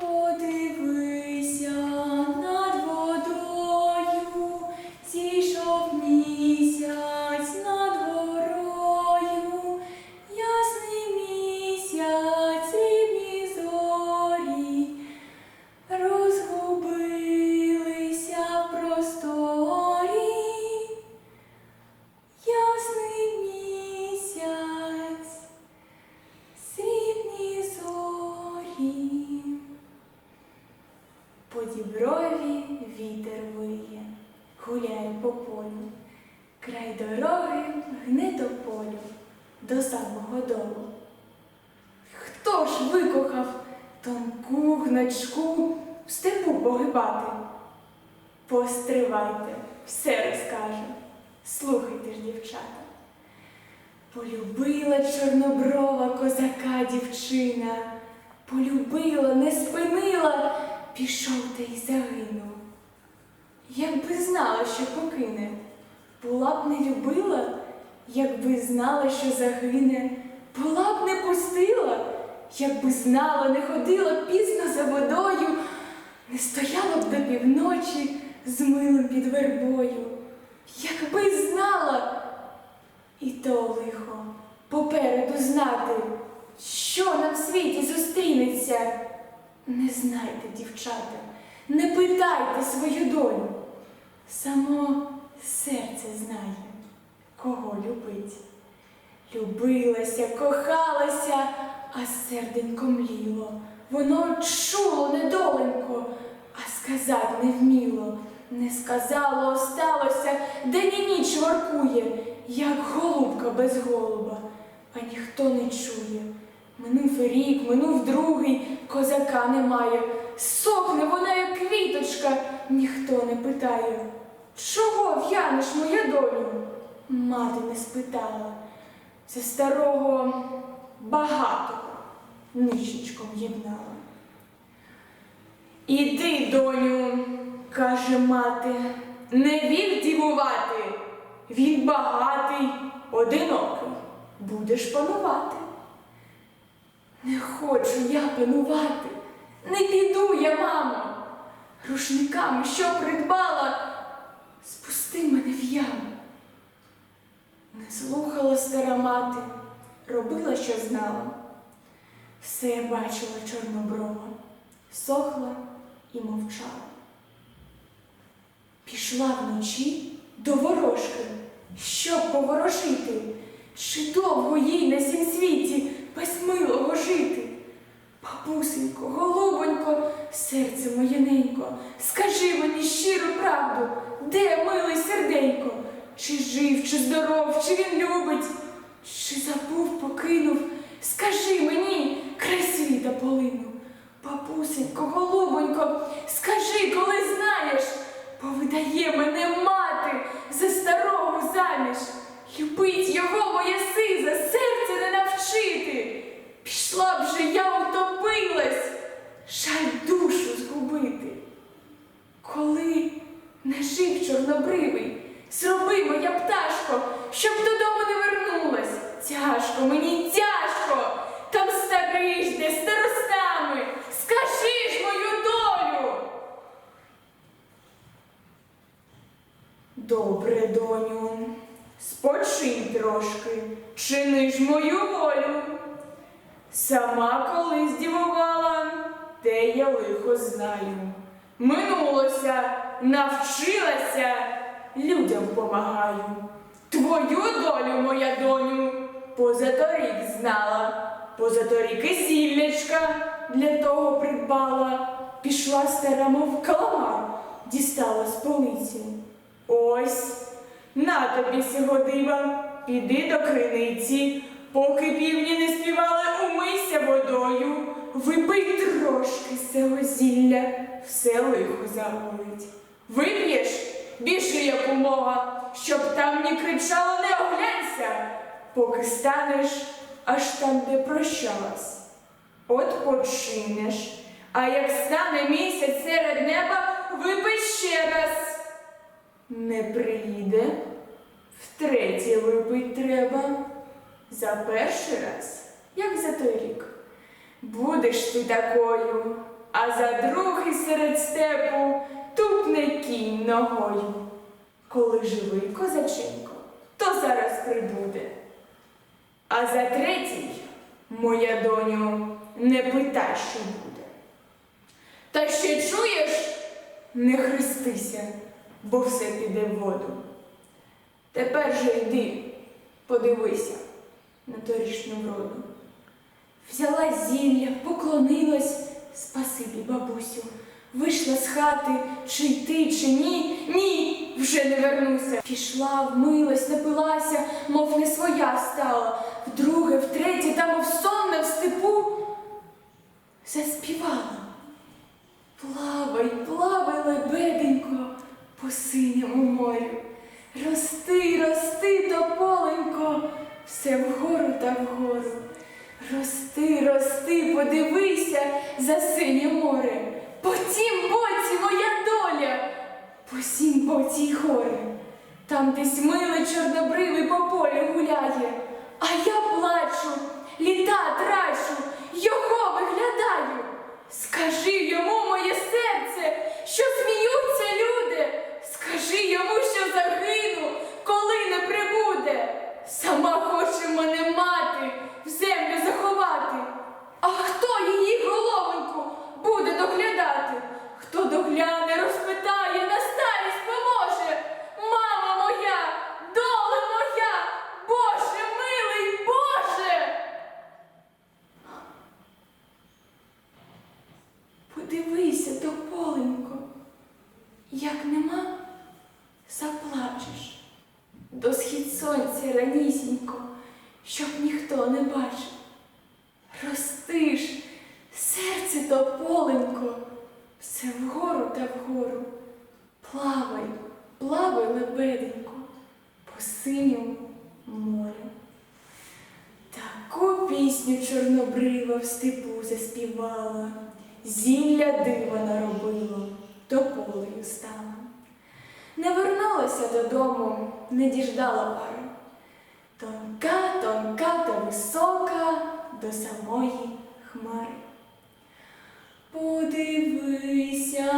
Подивися до самого долу. Хто ж викохав тонку гнучку в степу погибати? Постривайте, все розкажу. Слухайте ж, дівчата. Полюбила чорноброва козака дівчина, полюбила, не спинила, пішов та й загинув. Якби знала, що покине, була б не любила, якби знала, що загине, була б не пустила, якби знала, не ходила пізно за водою, не стояла б до півночі з милим під вербою. Якби знала, і то лихо попереду знати, що на світі зустрінеться. Не знайте, дівчата, не питайте свою долю. Само серце знає, кого любить. Любилася, кохалася, а серденько мліло. Воно чуло недоленько, а сказать не вміло. Не сказало, осталося, день і ніч воркує, як голубка без голуба, а ніхто не чує. Минув рік, минув другий, козака немає. Сохне вона, як квіточка, ніхто не питає. Чого в'янеш моя долю? Мати не спитала. Це старого багато нищечком єднала. Іди, доню, каже мати, не вік дівувати. Він багатий, одинокий, будеш панувати. Не хочу я панувати, не піду я, мамо. Рушниками, що придбала, спусти мене в яму. Слухала стара мати, робила, що знала. Все бачила чорноброва, сохла і мовчала. Пішла вночі до ворожки, щоб поворожити, чи довго їй на сім світі без милого жити. Бабусенько, голубонько, серце моєненько, скажи мені щиру правду, де милий серденько? Чи жив, чи здоров, чи він любить, чи забув, покинув? Скажи мені, край світа полинув. Бабусенько, голубонько, скажи, коли знаєш, повидає мене мати за старого заміж. Любить його моя сиза, серце не навчити. Пішла б же я утопилась, жаль душу згубити. Коли не жив чорнобривий, зроби моя пташко, щоб додому не вернулась. Тяжко мені тяжко, там старий жде старостами. Скажи ж мою долю. Добре, доню, спочинь трошки, чини ж мою волю. Сама колись дівувала, те я лихо знаю. Минулося, навчилася, людям помагаю. Твою долю, моя доню, позаторік знала, позаторік і зіллячка для того придбала. Пішла стара, мов каламар, дістала з полиці. Ось, на тобі сього дива, піди до криниці, поки півні не співали, умийся водою, випий трошки цього зілля, все лихо загоїть. Вип'єш, біжи якомога, щоб там ні кричало, не оглянься, поки станеш аж там, де прощалась. От починеш, а як стане місяць серед неба, випий ще раз. Не приїде, втретє випить треба. За перший раз, як за той рік. Будеш ти такою, а за другий серед степу тупне кінь ногою. Коли живий козаченько, то зараз прибуде. А за третій, моя доню, не питай, що буде. Та ще чуєш, не хрестися, бо все піде в воду. Тепер же йди, подивися на торішню вроду. Взяла зілля, поклонилась, спасибі, бабусю. Вийшла з хати, чи йти, чи ні, ні, вже не вернуся. Пішла, вмилась, напилася, мов не своя стала. Вдруге, втретє, та мов сонна в степу. Заспівала. Плавай, плавай, лебеденько, по синьому морю. Рости, рости, тополенько, все вгору та вгору. Рости, рости, подивися за синє море. По тім боці моя доля, по сім боці й горе. Там десь милий чорнобривий по полю гуляє, а я плачу, літа трачу, його виглядаю. Скажи йому, моє серце, що сміються люди. Скажи йому, що загину, коли не прибуде. Сама хоче мене мати, в землю заховати. А хто її головоньку буде доглядати? Хто догляне, розпитає, на старість поможе. Мама моя, доле моя, Боже милий, Боже. Подивися, тополенько, як нема, заплачеш. До схід сонця ранісінько, щоб ніхто не бачив. Ростиш, серце тополенько, все вгору та вгору. Плавай, плавай, лебеденько, по синьому морю. Таку пісню чорнобрива в степу заспівала, зілля дива наробило, тополею стала. Не вернулася додому, не діждала пари. Тонка, тонка та висока до самої хмари. Подивися